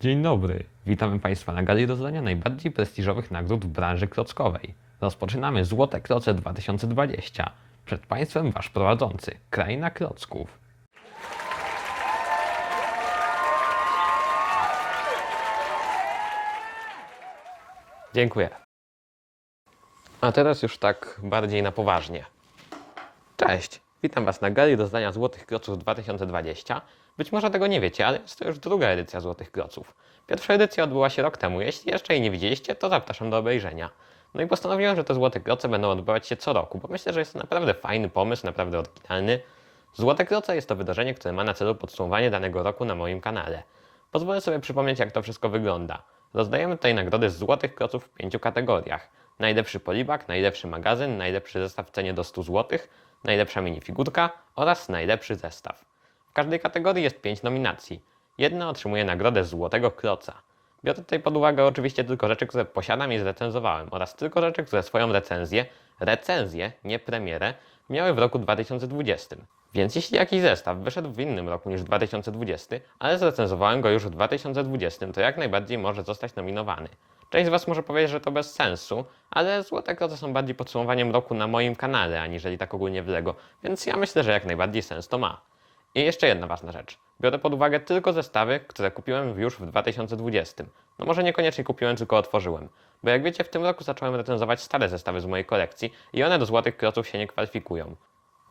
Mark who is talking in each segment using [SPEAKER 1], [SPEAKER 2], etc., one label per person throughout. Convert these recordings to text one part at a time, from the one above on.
[SPEAKER 1] Dzień dobry, witamy Państwa na gali rozdania najbardziej prestiżowych nagród w branży klockowej. Rozpoczynamy Złote Kloce 2020. Przed Państwem Wasz prowadzący, Kraina Klocków. Dziękuję. A teraz już tak bardziej na poważnie. Cześć, witam Was na gali rozdania Złotych Kloców 2020. Być może tego nie wiecie, ale jest to już druga edycja Złotych Kloców. Pierwsza edycja odbyła się rok temu. Jeśli jeszcze jej nie widzieliście, to zapraszam do obejrzenia. No i postanowiłem, że te Złote Kloce będą odbywać się co roku, bo myślę, że jest to naprawdę fajny pomysł, naprawdę oryginalny. Złote Kloce jest to wydarzenie, które ma na celu podsumowanie danego roku na moim kanale. Pozwolę sobie przypomnieć, jak to wszystko wygląda. Rozdajemy tutaj nagrody z Złotych Kloców w pięciu kategoriach. Najlepszy polibak, najlepszy magazyn, najlepszy zestaw w cenie do 100 zł, najlepsza minifigurka oraz najlepszy zestaw. W każdej kategorii jest 5 nominacji. Jedna otrzymuje nagrodę Złotego Kloca. Biorę tutaj pod uwagę oczywiście tylko rzeczy, które posiadam i zrecenzowałem oraz tylko rzeczy, które swoją recenzję, recenzję, nie premierę, miały w roku 2020. Więc jeśli jakiś zestaw wyszedł w innym roku niż 2020, ale zrecenzowałem go już w 2020, to jak najbardziej może zostać nominowany. Część z Was może powiedzieć, że to bez sensu, ale Złote Kloce są bardziej podsumowaniem roku na moim kanale, aniżeli tak ogólnie w LEGO, więc ja myślę, że jak najbardziej sens to ma. I jeszcze jedna ważna rzecz. Biorę pod uwagę tylko zestawy, które kupiłem już w 2020. No może niekoniecznie kupiłem, tylko otworzyłem. Bo jak wiecie, w tym roku zacząłem recenzować stare zestawy z mojej kolekcji i one do Złotych Kloców się nie kwalifikują.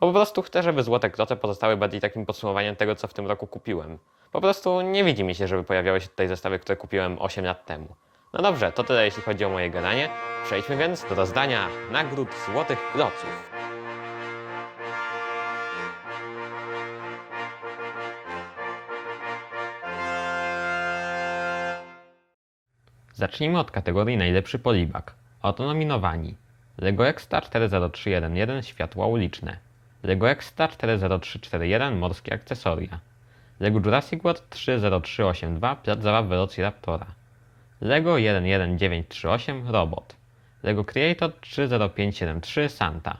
[SPEAKER 1] Po prostu chcę, żeby Złote Kloce pozostały bardziej takim podsumowaniem tego, co w tym roku kupiłem. Po prostu nie widzi mi się, żeby pojawiały się tutaj zestawy, które kupiłem 8 lat temu. No dobrze, to tyle jeśli chodzi o moje gadanie. Przejdźmy więc do rozdania nagród Złotych Kloców. Zacznijmy od kategorii najlepszy polibak. Oto nominowani. Lego Extra 40311 Światła uliczne. Lego Extra 40341 Morskie akcesoria. Lego Jurassic World 30382 Plac zabaw Velociraptora. Lego 11938 Robot. Lego Creator 30573 Santa.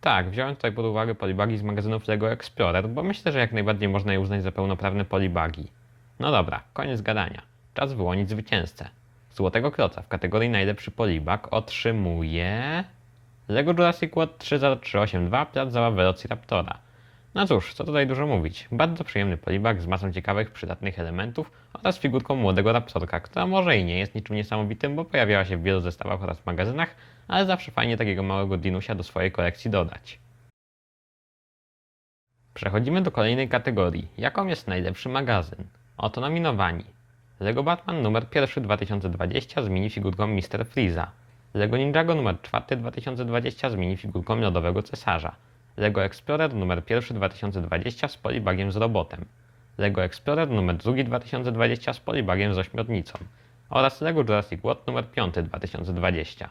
[SPEAKER 1] Tak, wziąłem tutaj pod uwagę polibagi z magazynów Lego Explorer, bo myślę, że jak najbardziej można je uznać za pełnoprawne polibagi. No dobra, koniec gadania. Czas wyłonić zwycięzcę. Złotego Kloca w kategorii najlepszy polibak otrzymuje... Lego Jurassic World 30382 Plac zabaw Velociraptora. No cóż, co tutaj dużo mówić. Bardzo przyjemny polibak z masą ciekawych, przydatnych elementów oraz figurką młodego raptorka, która może i nie jest niczym niesamowitym, bo pojawiała się w wielu zestawach oraz magazynach, ale zawsze fajnie takiego małego dinusia do swojej kolekcji dodać. Przechodzimy do kolejnej kategorii. Jaką jest najlepszy magazyn? Oto nominowani. Lego Batman numer 1 2020 z minifigurką Mr. Freeza. Lego Ninjago numer 4 2020 z minifigurką Lodowego Cesarza. Lego Explorer numer 1 2020 z polibagiem z robotem. Lego Explorer numer 2 2020 z polibagiem z ośmiornicą. Oraz Lego Jurassic World numer 5 2020.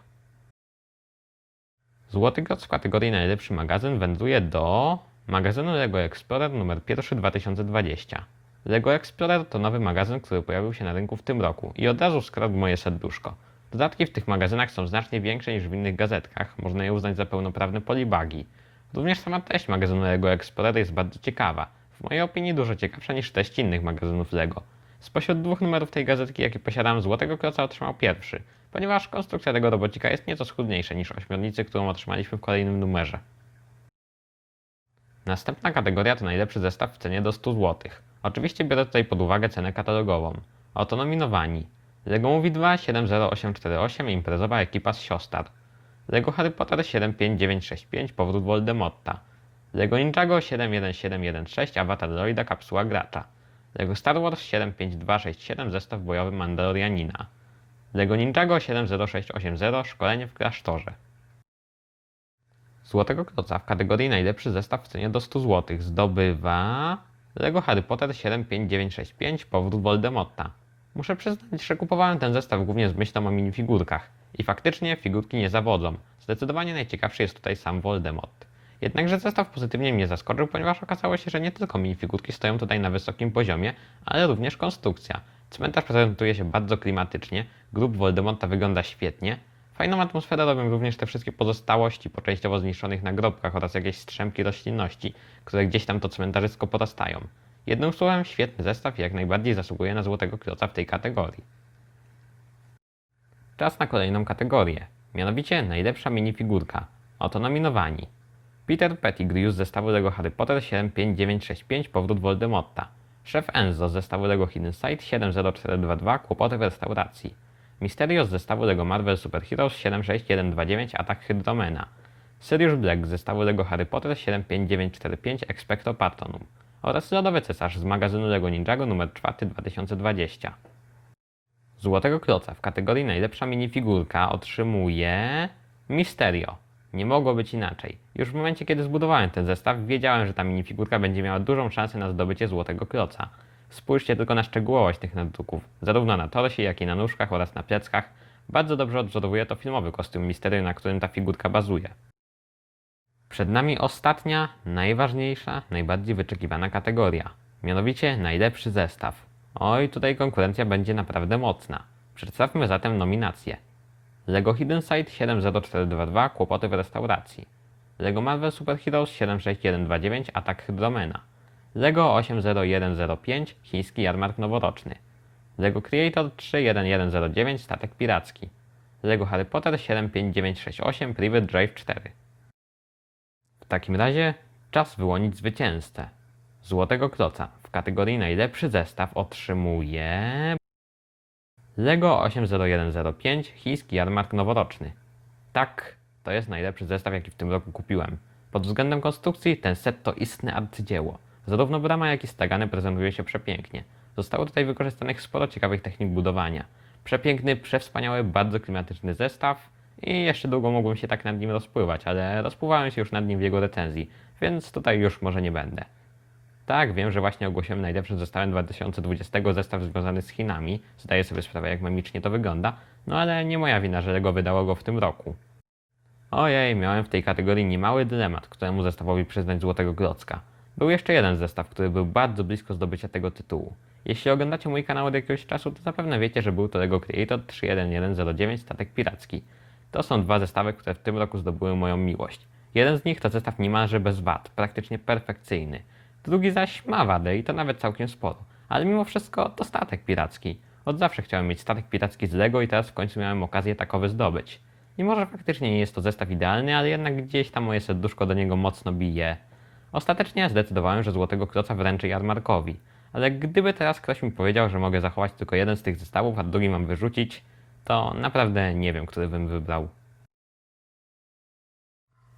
[SPEAKER 1] Złoty Kloc w kategorii najlepszy magazyn wędruje do magazynu Lego Explorer numer 1 2020. Lego Explorer to nowy magazyn, który pojawił się na rynku w tym roku i od razu skradł moje serduszko. Dodatki w tych magazynach są znacznie większe niż w innych gazetkach, można je uznać za pełnoprawne polibagi. Również sama treść magazynu Lego Explorer jest bardzo ciekawa, w mojej opinii dużo ciekawsza niż treść innych magazynów Lego. Spośród dwóch numerów tej gazetki, jakie posiadam, Złotego Kloca otrzymał pierwszy, ponieważ konstrukcja tego robocika jest nieco schudniejsza niż ośmiornicy, którą otrzymaliśmy w kolejnym numerze. Następna kategoria to najlepszy zestaw w cenie do 100 zł. Oczywiście biorę tutaj pod uwagę cenę katalogową. Oto nominowani. Lego Movie 2 70848 Imprezowa ekipa z siostar. Lego Harry Potter 75965 Powrót Voldemorta. Lego Ninjago 71716 Avatar Droida Kapsuła Gracza. Lego Star Wars 75267 Zestaw bojowy Mandalorianina. Lego Ninjago 70680 Szkolenie w klasztorze. Złotego Kloca w kategorii najlepszy zestaw w cenie do 100 zł zdobywa Lego Harry Potter 75965 Powrót Voldemorta. Muszę przyznać, że kupowałem ten zestaw głównie z myślą o minifigurkach. I faktycznie figurki nie zawodzą. Zdecydowanie najciekawszy jest tutaj sam Voldemort. Jednakże zestaw pozytywnie mnie zaskoczył, ponieważ okazało się, że nie tylko minifigurki stoją tutaj na wysokim poziomie, ale również konstrukcja. Cmentarz prezentuje się bardzo klimatycznie, grób Voldemorta wygląda świetnie. Fajną atmosferę robią również te wszystkie pozostałości po częściowo zniszczonych nagrobkach oraz jakieś strzępki roślinności, które gdzieś tam to cmentarzysko porastają. Jednym słowem, świetny zestaw i jak najbardziej zasługuje na złotego kloca w tej kategorii. Czas na kolejną kategorię, mianowicie najlepsza minifigurka. Oto nominowani. Peter Pettigrew z zestawu LEGO Harry Potter 75965 Powrót Voldemorta. Szef Enzo z zestawu LEGO Hidden Side 70422 Kłopoty w restauracji. Mysterio z zestawu LEGO Marvel Super Heroes 76129 Atak Hydromena. Sirius Black z zestawu LEGO Harry Potter 75945 Expecto Patronum oraz Lodowy Cesarz z magazynu LEGO Ninjago nr 4 2020. Złotego Kloca w kategorii najlepsza minifigurka otrzymuje Mysterio. Nie mogło być inaczej. Już w momencie, kiedy zbudowałem ten zestaw, wiedziałem, że ta minifigurka będzie miała dużą szansę na zdobycie Złotego Kloca. Spójrzcie tylko na szczegółowość tych nadruków, zarówno na torsie, jak i na nóżkach oraz na pleckach. Bardzo dobrze odwzorowuje to filmowy kostium Mysterio, na którym ta figurka bazuje. Przed nami ostatnia, najważniejsza, najbardziej wyczekiwana kategoria. Mianowicie najlepszy zestaw. Oj, tutaj konkurencja będzie naprawdę mocna. Przedstawmy zatem nominacje. LEGO Hidden Side 70422 Kłopoty w restauracji. LEGO Marvel Super Heroes 76129 Atak Hydromena. LEGO 80105 Chiński Jarmark Noworoczny. LEGO Creator 31109 Statek Piracki. LEGO Harry Potter 75968 Private Drive 4. W takim razie czas wyłonić zwycięzcę. Złotego Kloca w kategorii najlepszy zestaw otrzymuje LEGO 80105 Chiński Jarmark Noworoczny. Tak, to jest najlepszy zestaw jaki w tym roku kupiłem. Pod względem konstrukcji ten set to istne arcydzieło. Zarówno brama jak i stagany prezentuje się przepięknie. Zostało tutaj wykorzystanych sporo ciekawych technik budowania. Przepiękny, przewspaniały, bardzo klimatyczny zestaw i jeszcze długo mógłbym się tak nad nim rozpływać, ale rozpływałem się już nad nim w jego recenzji, więc tutaj już może nie będę. Tak, wiem, że właśnie ogłosiłem najlepszym zestawem 2020 zestaw związany z Chinami. Zdaję sobie sprawę, jak memicznie to wygląda, no ale nie moja wina, że LEGO wydało go w tym roku. Ojej, miałem w tej kategorii niemały dylemat, któremu zestawowi przyznać złotego klocka. Był jeszcze jeden zestaw, który był bardzo blisko zdobycia tego tytułu. Jeśli oglądacie mój kanał od jakiegoś czasu, to zapewne wiecie, że był to LEGO Creator 31109 Statek Piracki. To są dwa zestawy, które w tym roku zdobyły moją miłość. Jeden z nich to zestaw niemalże bez wad, praktycznie perfekcyjny. Drugi zaś ma wadę i to nawet całkiem sporo. Ale mimo wszystko to statek piracki. Od zawsze chciałem mieć statek piracki z Lego i teraz w końcu miałem okazję takowy zdobyć. I może faktycznie nie jest to zestaw idealny, ale jednak gdzieś tam moje serduszko do niego mocno bije. Ostatecznie zdecydowałem, że złotego kloca wręczę Jarmarkowi. Ale gdyby teraz ktoś mi powiedział, że mogę zachować tylko jeden z tych zestawów, a drugi mam wyrzucić, to naprawdę nie wiem, który bym wybrał.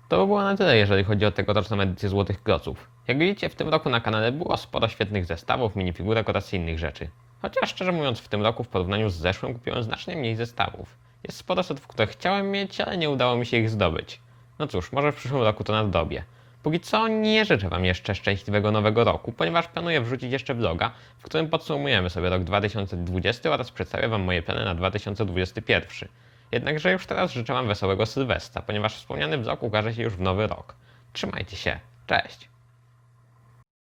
[SPEAKER 1] To by było na tyle, jeżeli chodzi o tegoroczną edycję Złotych Kloców. Jak widzicie, w tym roku na kanale było sporo świetnych zestawów, minifigurek oraz innych rzeczy. Chociaż szczerze mówiąc, w tym roku w porównaniu z zeszłym kupiłem znacznie mniej zestawów. Jest sporo setów, które chciałem mieć, ale nie udało mi się ich zdobyć. No cóż, może w przyszłym roku to nadrobię. Póki co nie życzę Wam jeszcze szczęśliwego nowego roku, ponieważ planuję wrzucić jeszcze vloga, w którym podsumujemy sobie rok 2020 oraz przedstawię Wam moje plany na 2021. Jednakże już teraz życzę Wam wesołego Sylwestra, ponieważ wspomniany vlog ukaże się już w nowy rok. Trzymajcie się, cześć!